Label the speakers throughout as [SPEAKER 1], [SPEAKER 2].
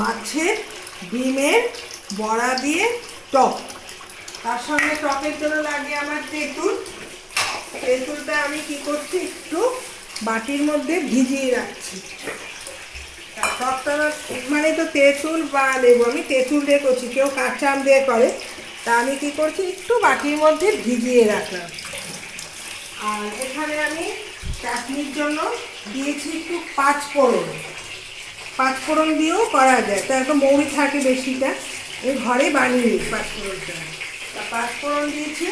[SPEAKER 1] মাছের, ডিমের বড়া দিয়ে টক। তার সঙ্গে টকের জন্য লাগে আমার তেঁতুল। তেঁতুলটা আমি কি করছি, একটু বাটির মধ্যে ভিজিয়ে রাখছি। টকটা মানে তো তেঁতুল বা লেবু, আমি তেঁতুল দিয়ে করছি, কেউ কাঁচা আম দিয়ে করে। তা আমি কি করছি, একটু বাটির মধ্যে ভিজিয়ে রাখলাম। আর এখানে আমি চাটনির জন্য দিয়েছি একটু পাঁচ ফোড়ন। পাঁচ ফোড়ন দিয়েও করা যায়। তো একটা মৌরি থাকে বেশিটা। এই ঘরে বানিয়ে নিই পাঁচ ফোড়নটা তা পাঁচ ফোড়ন দিয়েছি,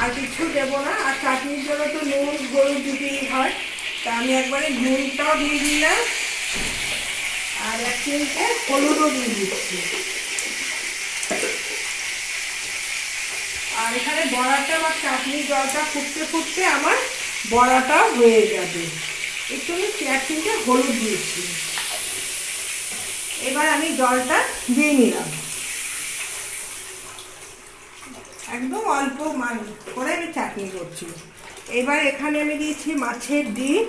[SPEAKER 1] আর কিছু দেবো না। আর চাটনির জন্য তো নুন গরু দিতেই হয়। তা আমি একবারে নুনটাও দিয়ে দিলাম আর এক চিমটে হলুদও দিয়ে দিচ্ছি। আর এখানে বড়াটা বা চাটনির জলটা ফুটতে ফুটতে আমার বড়াটা হয়ে যাবে। একটু আমি এক চিমটে হলুদ দিয়েছি। এবার আমি জলটা দিয়ে নিলাম। একদম অল্প মান করে আমি চাটনি করছি। এবার এখানে আমি দিয়েছি মাছের ডিম।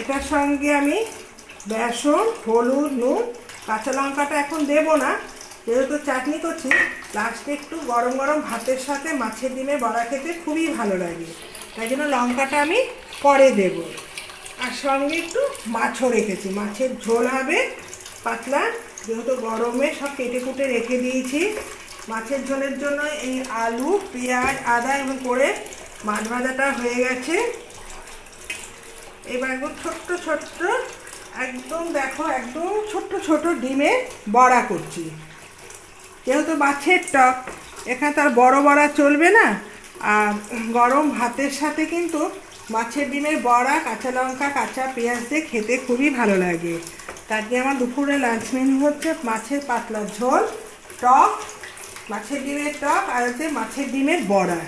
[SPEAKER 1] এটার সঙ্গে আমি বেসন, হলুদ, নুন, কাঁচা লঙ্কাটা এখন দেবো না। যেহেতু চাটনি করছি লাস্টে একটু গরম গরম ভাতের সাথে মাছের ডিমে বড়া খেতে খুবই ভালো লাগে। তাই জন্য লঙ্কাটা আমি পরে দেব। আর সঙ্গে একটু মাছও রেখেছি। মাছের ঝোল হবে পাতলা যেহেতু গরমে সব কেটে কুটে রেখে দিয়েছি, মাছের ঝোলের জন্য এই আলু, পেঁয়াজ, আদা এবং করে মাছ ভাজাটা হয়ে গেছে। এবার একদম ছোট্ট ছোট্ট, একদম দেখো, একদম ছোট্ট ছোট ডিমে বড়া করছি। যেহেতু মাছের টক, এখানে তার বড় বড়া চলবে না। আর গরম ভাতের সাথে কিন্তু মাছের ডিমের বড়া, কাঁচা লঙ্কা, কাঁচা পেঁয়াজ দিয়ে খেতে খুবই ভালো লাগে। দিয়ে আমার দুপুরে লাঞ্চ মেনু হচ্ছে মাছের পাতলা ঝোল, টক, মাছের ডিমের টক আর হচ্ছে মাছের ডিমের বড়া।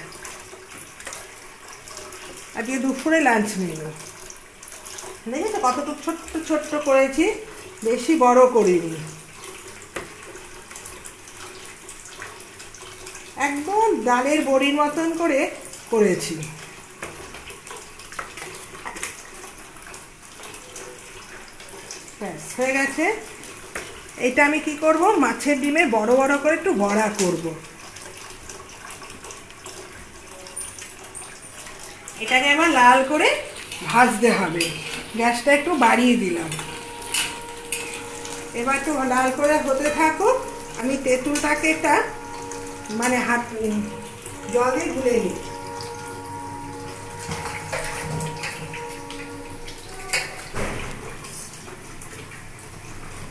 [SPEAKER 1] আজকে দুপুরে লাঞ্চ মেনু দেখেছ কতটুকু ছোট্ট ছোট্ট করেছি? বেশি বড় করিনি। একদম ডালের বড়ির মতন করে করেছি। ব্যাস, হয়ে গেছে। এটা আমি কি করব? মাছের ডিমে বড় বড় করে একটু বড়া করব। এটাকে আমার লাল করে ভাজতে হবে। গ্যাসটা একটু বাড়িয়ে দিলাম। এবার একটু লাল করে হতে থাকুক, আমি তেঁতুলটাকে এটা মানে হাত জলে গুলে নিই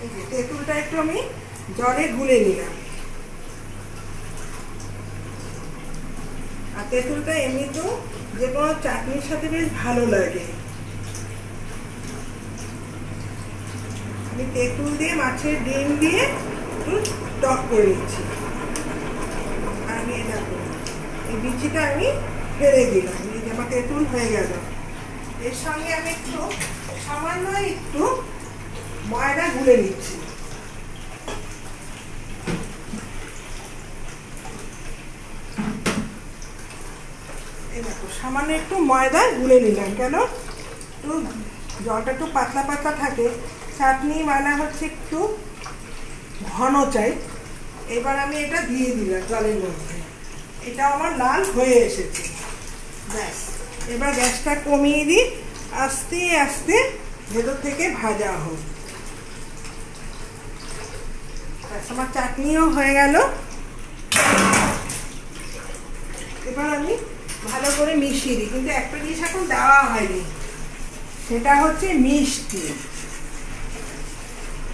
[SPEAKER 1] এই যে তেঁতুলটা একটু আমি জলে গুলে নিলাম। আর তেঁতুলটা এমনিতেও যে কোনো চাটনির সাথে বেশ ভালো লাগে। আমি তেঁতুল দিয়ে মাছের ডিম দিয়ে একটু টক করে নিচ্ছি। আমি এটা করি। এই বিচিটা আমি ফেলে দিলাম। এই যে আমার তেঁতুল হয়ে গেল। এর সঙ্গে আমি একটু সামান্য একটু ময়দা গুলে নিচ্ছি এই দেখো সামান্য একটু ময়দা গুলে নিলাম, কেন? একটু জলটা একটু পাতলা পাতলা থাকে। চাটনি মানে হচ্ছে একটু ঘন চাই। এবার আমি এটা দিয়ে দিলাম জলের মধ্যে। এটা আমার লাল হয়ে এসেছে। ব্যাস। এবার গ্যাসটা কমিয়ে দিই। আস্তে আস্তে ভেতর থেকে ভাজা হোক। আমার চাটনিও হয়ে গেল। এবার আমি ভালো করে মিশিয়ে দিই কিন্তু একটা জিনিস এখন দেওয়া হয়নি। সেটা হচ্ছে মিষ্টি।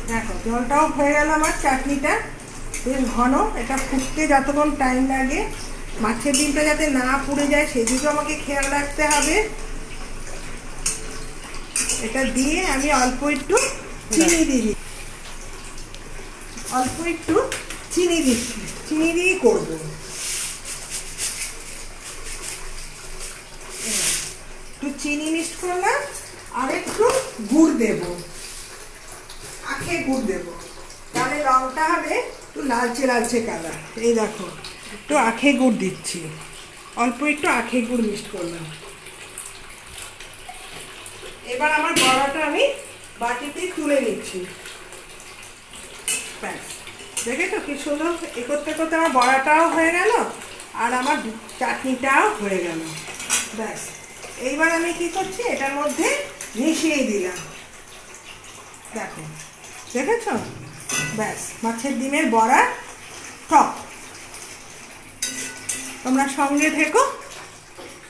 [SPEAKER 1] দেখো জলটাও হয়ে গেল আমার চাটনিটা। বেশ ঘন এটা ফুটতে যতক্ষণ টাইম লাগে। মাছের ডিমটা যাতে না পুড়ে যায় সেদিকে আমাকে খেয়াল রাখতে হবে। এটা দিয়ে আমি অল্প একটু চিনি দিই অল্প একটু চিনি দিচ্ছি। চিনি দিয়েই করব একটু চিনি মিক্সড করলাম, আর একটু গুড় দেব। আখে গুড় দেব। তাহলে রংটা হবে একটু লালচে লালচে কালার এই দেখো, একটু আখে গুড় দিচ্ছি। অল্প একটু আখে গুড় মিক্সড করলাম। এবার আমার বড়াটা আমি বাটিতে তুলে নিচ্ছি। ব্যাস। দেখেছ কি সুন্দর? এ করতে করতে আমার বড়াটাও হয়ে গেল, আর আমার চাটনিটাও হয়ে গেল। ব্যাস। এইবার আমি কি করছি? এটার মধ্যে মিশিয়ে দিলাম। দেখো, দেখেছ? ব্যাস, মাছের ডিমের বড়া টক তোমরা সঙ্গে থেকো।